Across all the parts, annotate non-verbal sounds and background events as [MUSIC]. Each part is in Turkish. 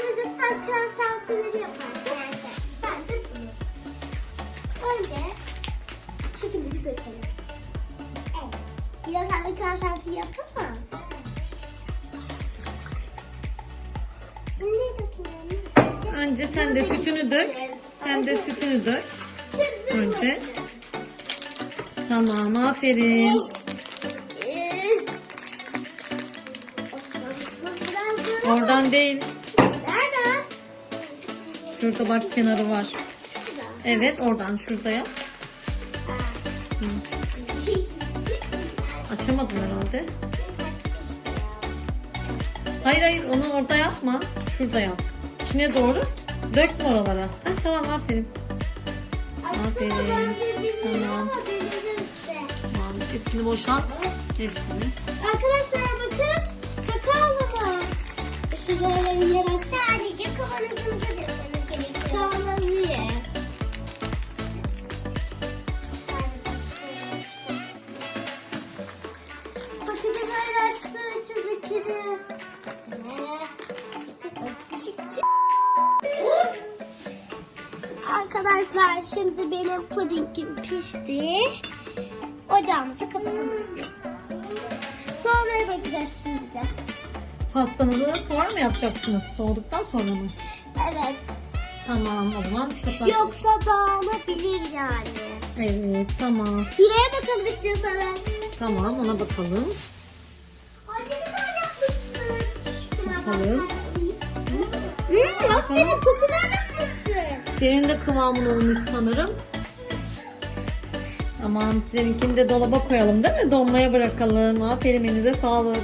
sen krem şantileri yaparsın. Ben de bunu. Önce kimizi dökelim. Evet. Hira sen de krem şantiyi yapsana. Şimdi dökelim. Önce sen de sütünü dök. Sen de sütünü dök. Önce. Tamam aferin. Oradan değil. Şurada bak kenarı var. Evet oradan şurada yap. Hı. Açamadım herhalde. Hayır hayır onu orada yapma. Şurada yap. İçine doğru. Dökme oralara. Ha, tamam aferin. Aferin. Tamam. Tamam hepsini boşalt. Hepsini. Arkadaşlar bakın. Kakaolu mu? Şuraya yer aç. Sadece kavanozumuza Arkadaşlar şimdi benim pudingim pişti. Ocağımızı kapatalım. Sonra bakacağız şimdi de. Pastanızı sonra mı yapacaksınız? Soğuduktan sonra mı? Evet. Tamam o zaman kapat. Yoksa dağılabilir yani. Evet tamam. Bireye bakalım istiyorsanız. Tamam ona bakalım. Bakalım. Hmm, aferin çok güzel yapmışsın. Senin de kıvamın olmuş sanırım. Tamam seninkini de dolaba koyalım değil mi? Donmaya bırakalım. Aferin elinize sağlık.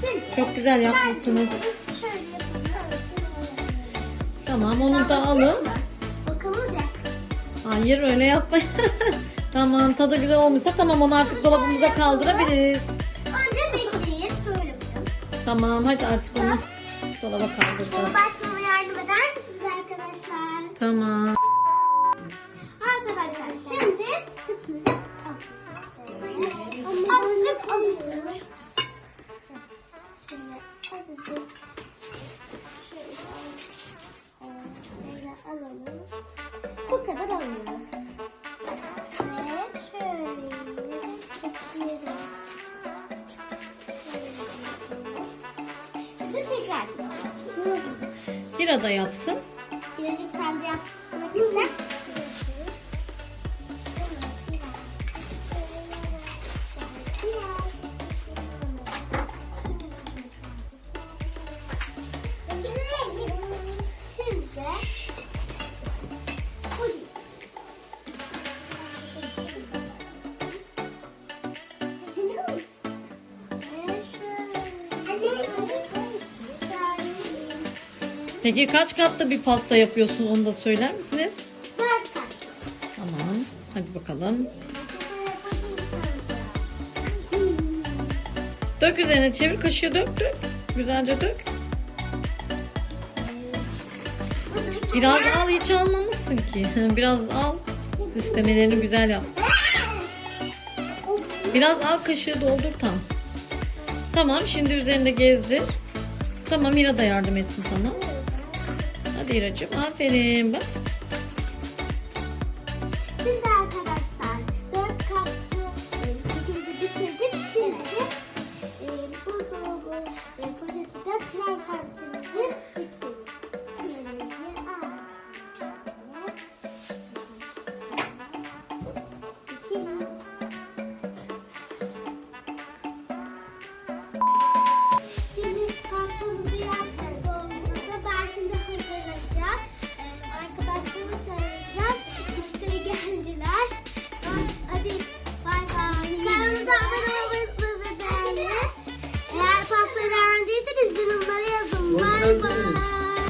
Şimdi. Çok güzel yapmışsınız. Şöyle yapalım. Tamam onu da alın. Bakalım da. Hayır öyle yapmayın. [LAUGHS] tamam tadı güzel olmuşsa tamam onu artık dolabımıza kaldırabiliriz. Anne bekleyin. Böyle. Tamam hadi artık onu dolaba kaldıracağız. Dolabı açmama yardım eder misiniz arkadaşlar? Tamam. Hira da yapsın. Birazcık sen de yapmak ister. Peki kaç katlı bir pasta yapıyorsun onu da söyler misiniz? Tamam. Hadi bakalım. Dök üzerine çevir kaşığı dök dök. Güzelce dök. Biraz al hiç almamışsın ki. [LAUGHS] Biraz al. Süslemelerini güzel yap. Biraz al kaşığı doldur tam. Tamam şimdi üzerinde gezdir. Tamam Mira da yardım etsin sana. Hadi İracığım aferin bak.